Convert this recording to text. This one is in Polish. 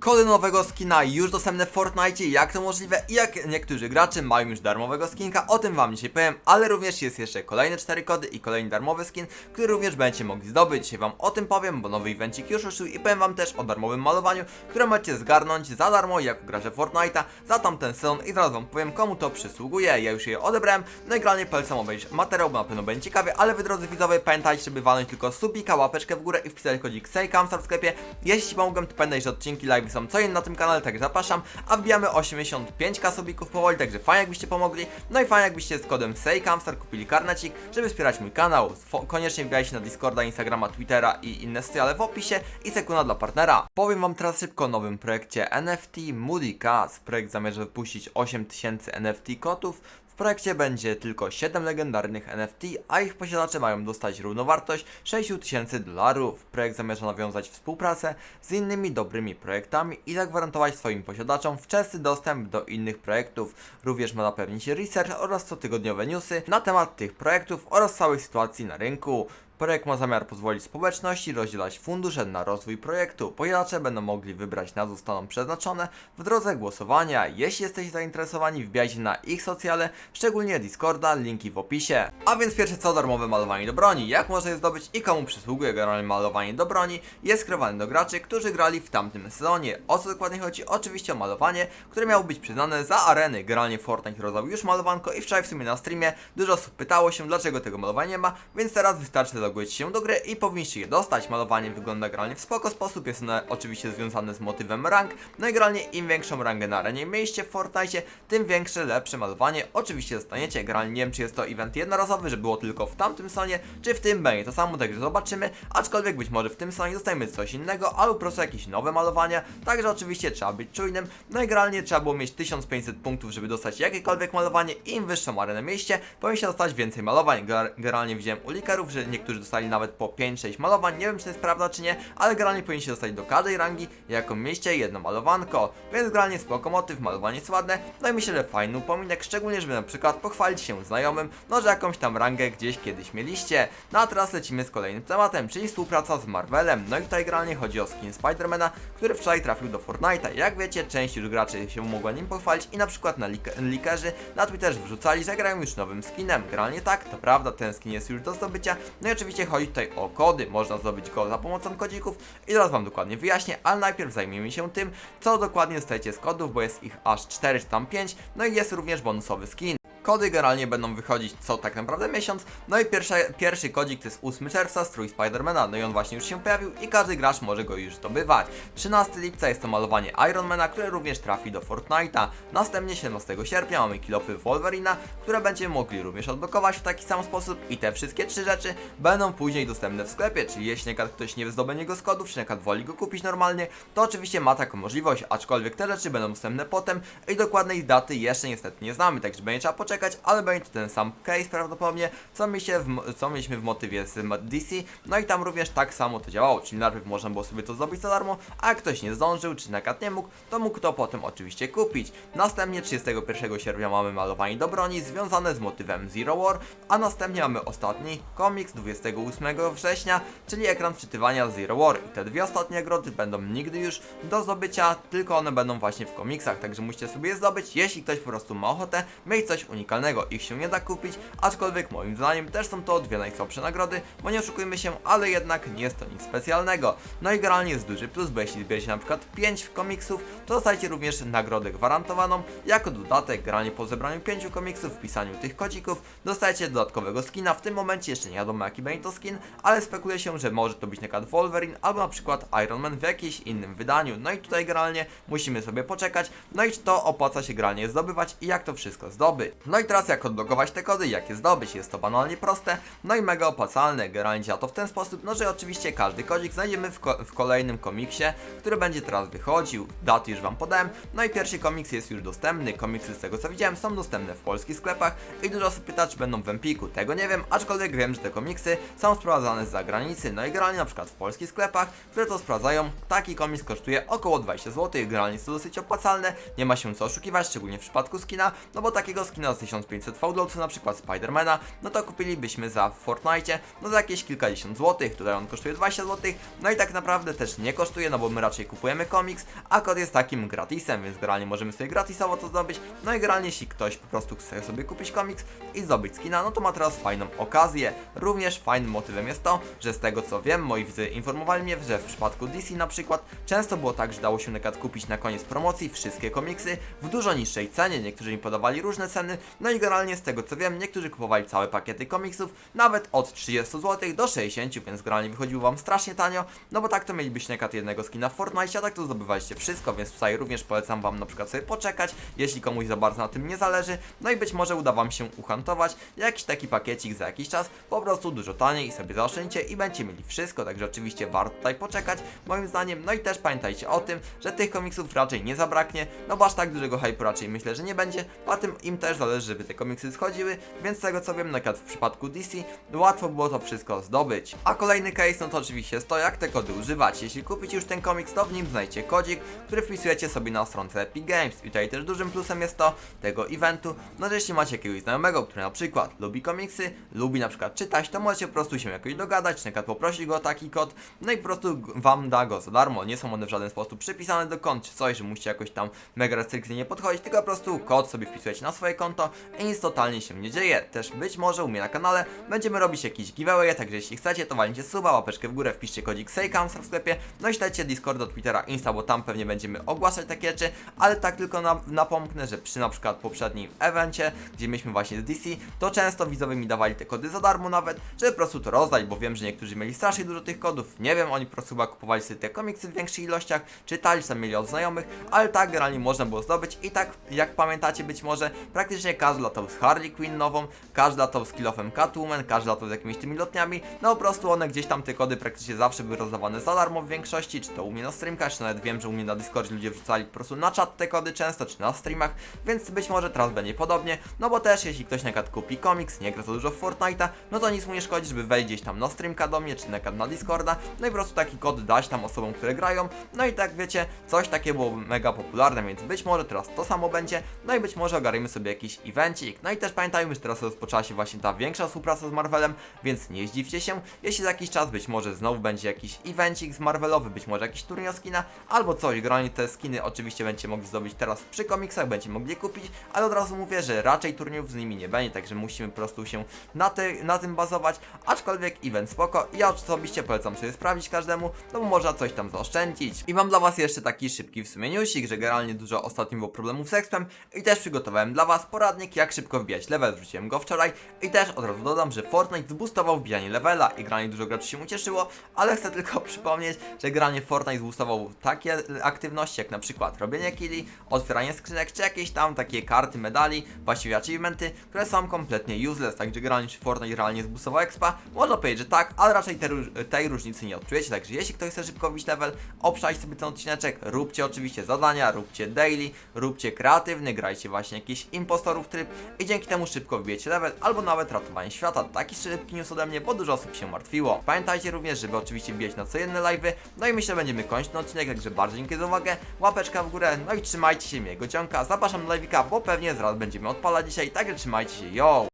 Kody nowego skina już dostępne w Fortnite, jak to możliwe i jak niektórzy gracze mają już darmowego skinka, o tym wam dzisiaj powiem, ale również jest jeszcze kolejne 4 kody i kolejny darmowy skin, który również będziecie mogli zdobyć. Dzisiaj wam o tym powiem, bo nowy evencik już ruszył i powiem wam też o darmowym malowaniu, które macie zgarnąć za darmo jako gracze Fortnite'a za tamten sezon i zaraz wam powiem komu to przysługuje. Ja już je odebrałem, no i generalnie polecam obejrzeć materiał, bo na pewno będzie ciekawie, ale wy drodzy widzowie pamiętajcie, żeby walnąć tylko subika, łapeczkę w górę i wpisać kodzik SEJKAMSTAR w sklepie. Jeśli ci pomogłem, to pamiętaj, że odcinki live są co inne na tym kanale, także zapraszam, a wbijamy 85 subików powoli, także fajnie jakbyście pomogli, no i fajnie jakbyście z kodem SEJKAMSTAR kupili karnecik, żeby wspierać mój kanał. Koniecznie wbijajcie na Discorda, Instagrama, Twittera i inne ale w opisie i sekunda dla partnera. Powiem wam teraz szybko o nowym projekcie NFT Moody Cats. Projekt zamierza wypuścić 8000 NFT kotów, projekcie będzie tylko 7 legendarnych NFT, a ich posiadacze mają dostać równowartość 6000 dolarów. Projekt zamierza nawiązać współpracę z innymi dobrymi projektami i zagwarantować swoim posiadaczom wczesny dostęp do innych projektów. Również ma zapewnić research oraz cotygodniowe newsy na temat tych projektów oraz całej sytuacji na rynku. Projekt ma zamiar pozwolić społeczności rozdzielać fundusze na rozwój projektu. Posiadacze będą mogli wybrać na co zostaną przeznaczone w drodze głosowania. Jeśli jesteście zainteresowani, wbijajcie na ich socjale, szczególnie Discorda, linki w opisie. A więc pierwsze co darmowe malowanie do broni. Jak można je zdobyć i komu przysługuje generalnie malowanie do broni? Jest skierowane do graczy, którzy grali w tamtym sezonie. O co dokładnie chodzi? Oczywiście o malowanie, które miało być przyznane za areny. Generalnie Fortnite rozdał już malowanko i wczoraj w sumie na streamie dużo osób pytało się, dlaczego tego malowania nie ma, więc teraz wystarczy zalogować się do gry i powinniście je dostać. Malowanie wygląda generalnie w spoko sposób, jest one oczywiście związane z motywem rank, no i im większą rangę na arenie mieliście w Fortnite, tym większe, lepsze malowanie oczywiście dostaniecie. Generalnie nie wiem, czy jest to event jednorazowy, że było tylko w tamtym sonie, czy w tym będzie to samo, także zobaczymy, aczkolwiek być może w tym sonie dostajemy coś innego, albo po prostu jakieś nowe malowania, także oczywiście trzeba być czujnym, no i trzeba było mieć 1500 punktów, żeby dostać jakiekolwiek malowanie, im wyższą arenę mieście, powinniście dostać więcej malowań. Gener- Generalnie widziałem u likerów, że niektórzy dostali nawet po 5-6 malowań, nie wiem czy to jest prawda czy nie, ale generalnie powinniście dostać do każdej rangi, jaką mieście jedno malowanko, więc generalnie spoko motyw, malowanie jest ładne, no i myślę, że fajny upominek, szczególnie żeby na przykład pochwalić się znajomym, no że jakąś tam rangę gdzieś kiedyś mieliście. No a teraz lecimy z kolejnym tematem, czyli współpraca z Marvelem, no i tutaj generalnie chodzi o skin Spidermana, który wczoraj trafił do Fortnite'a. Jak wiecie, część już graczy się mogła nim pochwalić i na przykład na lik likerzy na Twitterze wrzucali, że grają już nowym skinem. Generalnie tak, to prawda, ten skin jest już do zdobycia, no i oczywiście chodzi tutaj o kody, można zdobyć go za pomocą kodzików i teraz wam dokładnie wyjaśnię, ale najpierw zajmiemy się tym, co dokładnie dostajecie z kodów, bo jest ich aż 4 czy tam 5, no i jest również bonusowy skin. Kody generalnie będą wychodzić co tak naprawdę miesiąc. No i pierwsza, pierwszy kodzik to jest 8 czerwca, strój Spidermana. No i on właśnie już się pojawił i każdy gracz może go już zdobywać. 13 lipca jest to malowanie Ironmana, które również trafi do Fortnite'a. Następnie 17 sierpnia mamy kilofy Wolverina, które będziemy mogli również odblokować w taki sam sposób. I te wszystkie trzy rzeczy będą później dostępne w sklepie. Czyli jeśli ktoś nie zdobędzie go z kodów, czy na woli go kupić normalnie, to oczywiście ma taką możliwość. Aczkolwiek te rzeczy będą dostępne potem i dokładnej daty jeszcze niestety nie znamy, także będzie trzeba poczekać, ale będzie ten sam case prawdopodobnie, co, mieliście w, mo- co mieliśmy w motywie z DC, no i tam również tak samo to działało, czyli najpierw można było sobie to zrobić za darmo, a jak ktoś nie zdążył, czy na przykład nie mógł, to mógł to potem oczywiście kupić. Następnie 31 sierpnia mamy malowanie do broni związane z motywem Zero War, a następnie mamy ostatni komiks 28 września, czyli ekran wczytywania Zero War. I te dwie ostatnie nagrody będą nigdy już do zdobycia, tylko one będą właśnie w komiksach, także musicie sobie je zdobyć, jeśli ktoś po prostu ma ochotę mieć coś unikalnego. Ich się nie da kupić, aczkolwiek moim zdaniem też są to dwie najsłabsze nagrody, bo nie oszukujmy się, ale jednak nie jest to nic specjalnego. No i generalnie jest duży plus, bo jeśli zbierzecie na przykład 5 komiksów, to dostajecie również nagrodę gwarantowaną. Jako dodatek, generalnie po zebraniu 5 komiksów, wpisaniu tych kodzików, dostajecie dodatkowego skina. W tym momencie jeszcze nie wiadomo jaki będzie to skin, ale spekuluje się, że może to być przykład Wolverine albo na przykład Iron Man w jakimś innym wydaniu. No i tutaj generalnie musimy sobie poczekać, no i czy to opłaca się generalnie zdobywać i jak to wszystko zdobyć. No i teraz jak odblokować te kody, jak je zdobyć, jest to banalnie proste, no i mega opłacalne. Generalnie działa to w ten sposób, no że oczywiście każdy kodzik znajdziemy w, ko w kolejnym komiksie, który będzie teraz wychodził. Daty już wam podałem, no i pierwszy komiks jest już dostępny. Komiksy z tego co widziałem są dostępne w polskich sklepach i dużo osób pyta, czy będą w Empiku. Tego nie wiem, aczkolwiek wiem, że te komiksy są sprowadzane z zagranicy. No i generalnie na przykład w polskich sklepach, które to sprawdzają, taki komiks kosztuje około 20 zł. Generalnie jest to dosyć opłacalne, nie ma się co oszukiwać, szczególnie w przypadku skina, no bo takiego skina 1500 fałdolców, na przykład Spidermana, no to kupilibyśmy za Fortnite, no za jakieś kilkadziesiąt złotych, tutaj on kosztuje 20 złotych, no i tak naprawdę też nie kosztuje, no bo my raczej kupujemy komiks, a kod jest takim gratisem, więc generalnie możemy sobie gratisowo to zdobyć, no i generalnie jeśli ktoś po prostu chce sobie kupić komiks i zdobyć skina, no to ma teraz fajną okazję. Również fajnym motywem jest to, że z tego co wiem, moi widzowie informowali mnie, że w przypadku DC na przykład często było tak, że dało się na przykład kupić na koniec promocji wszystkie komiksy w dużo niższej cenie, niektórzy mi podawali różne ceny, no i generalnie z tego co wiem, niektórzy kupowali całe pakiety komiksów, nawet od 30 zł do 60, więc generalnie wychodziło wam strasznie tanio, no bo tak to mielibyście przykład jednego skina w Fortnite, a tak to zdobywaliście wszystko, więc tutaj również polecam wam na przykład sobie poczekać, jeśli komuś za bardzo na tym nie zależy, no i być może uda wam się uhantować jakiś taki pakiecik za jakiś czas, po prostu dużo taniej i sobie zaoszczędźcie i będziecie mieli wszystko, także oczywiście warto tutaj poczekać, moim zdaniem, no i też pamiętajcie o tym, że tych komiksów raczej nie zabraknie, no bo aż tak dużego hype raczej myślę, że nie będzie, a tym im też zależy, żeby te komiksy schodziły, więc z tego co wiem, na przykład w przypadku DC, łatwo było to wszystko zdobyć. A kolejny case, no to oczywiście to, jak te kody używać. Jeśli kupicie już ten komiks, to w nim znajdziecie kodzik, który wpisujecie sobie na stronce Epic Games. I tutaj też dużym plusem jest to, tego eventu, no że jeśli macie jakiegoś znajomego, który na przykład lubi komiksy, lubi na przykład czytać, to możecie po prostu się jakoś dogadać, na przykład poprosić go o taki kod, no i po prostu wam da go za darmo. Nie są one w żaden sposób przypisane do kont, czy coś, że musicie jakoś tam mega restrykcyjnie podchodzić, tylko po prostu kod sobie wpisujecie na swoje konto i nic totalnie się nie dzieje. Też być może u mnie na kanale będziemy robić jakiś giveaway, także jeśli chcecie, to walnijcie suba, łapeczkę w górę, wpiszcie kodzik SEJKAMSTER w sklepie, no i śledźcie Discorda, Twittera, Insta, bo tam pewnie będziemy ogłaszać takie rzeczy, ale tak tylko na, napomknę, że przy na przykład poprzednim evencie, gdzie mieliśmy właśnie z DC, to często widzowie mi dawali te kody za darmo nawet, żeby po prostu to rozdać, bo wiem, że niektórzy mieli strasznie dużo tych kodów, nie wiem, oni po prostu chyba kupowali sobie te komiksy w większych ilościach, czytali, czy mieli od znajomych, ale tak generalnie można było zdobyć i tak, jak pamiętacie być może, praktycznie każdy latał z Harley Quinn nową, każdy latał z kilofem Catwoman, każdy latał z jakimiś tymi lotniami, no po prostu one gdzieś tam te kody praktycznie zawsze były rozdawane za darmo w większości, czy to u mnie na streamkach, czy nawet wiem, że u mnie na Discordzie ludzie wrzucali po prostu na czat te kody często, czy na streamach, więc być może teraz będzie podobnie, no bo też jeśli ktoś na kupi komiks, nie gra za dużo w Fortnite'a, no to nic mu nie szkodzi, żeby wejść gdzieś tam na streamka do mnie, czy na na Discorda, no i po prostu taki kod dać tam osobom, które grają, no i tak wiecie, coś takiego było mega popularne, więc być może teraz to samo będzie, no i być może ogarniemy sobie jakiś evencik, no i też pamiętajmy, że teraz rozpoczęła się właśnie ta większa współpraca z Marvelem, więc nie zdziwcie się, jeśli za jakiś czas być może znowu będzie jakiś evencik z Marvelowy, być może jakiś turniej skina, albo coś, granie te skiny oczywiście będziecie mogli zdobyć teraz przy komiksach, będziecie mogli je kupić, ale od razu mówię, że raczej turniejów z nimi nie będzie, także musimy po prostu się na, te, na tym bazować, aczkolwiek event spoko ja osobiście polecam sobie sprawdzić każdemu, no bo można coś tam zaoszczędzić. I mam dla was jeszcze taki szybki w sumie newsik, że generalnie dużo ostatnio było problemów z expem i też przygotowałem dla was poradnik jak szybko wbijać level, wrzuciłem go wczoraj. I też od razu dodam, że Fortnite zboostował wbijanie levela i granie dużo graczy się ucieszyło, ale chcę tylko przypomnieć, że granie Fortnite zboostował takie aktywności jak na przykład robienie killi, otwieranie skrzynek czy jakieś tam takie karty, medali, właściwie achievementy, które są kompletnie useless, także granie czy Fortnite realnie zboostował expa, można powiedzieć, że tak, ale raczej te, tej różnicy nie odczujecie, także jeśli ktoś chce szybko wbić level, obszać sobie ten odcineczek, róbcie oczywiście zadania, róbcie daily, róbcie kreatywny, grajcie właśnie jakiś impostorów tryb i dzięki temu szybko wbijecie level, albo nawet ratowanie świata, taki szybki news ode mnie, bo dużo osób się martwiło. Pamiętajcie również, żeby oczywiście wbijać na codzienne live'y, no i myślę, będziemy kończyć ten odcinek, także bardzo dziękuję za uwagę, łapeczka w górę, no i trzymajcie się miłego dzionka, zapraszam na live'ika, bo pewnie zaraz będziemy odpalać dzisiaj, także trzymajcie się, yo!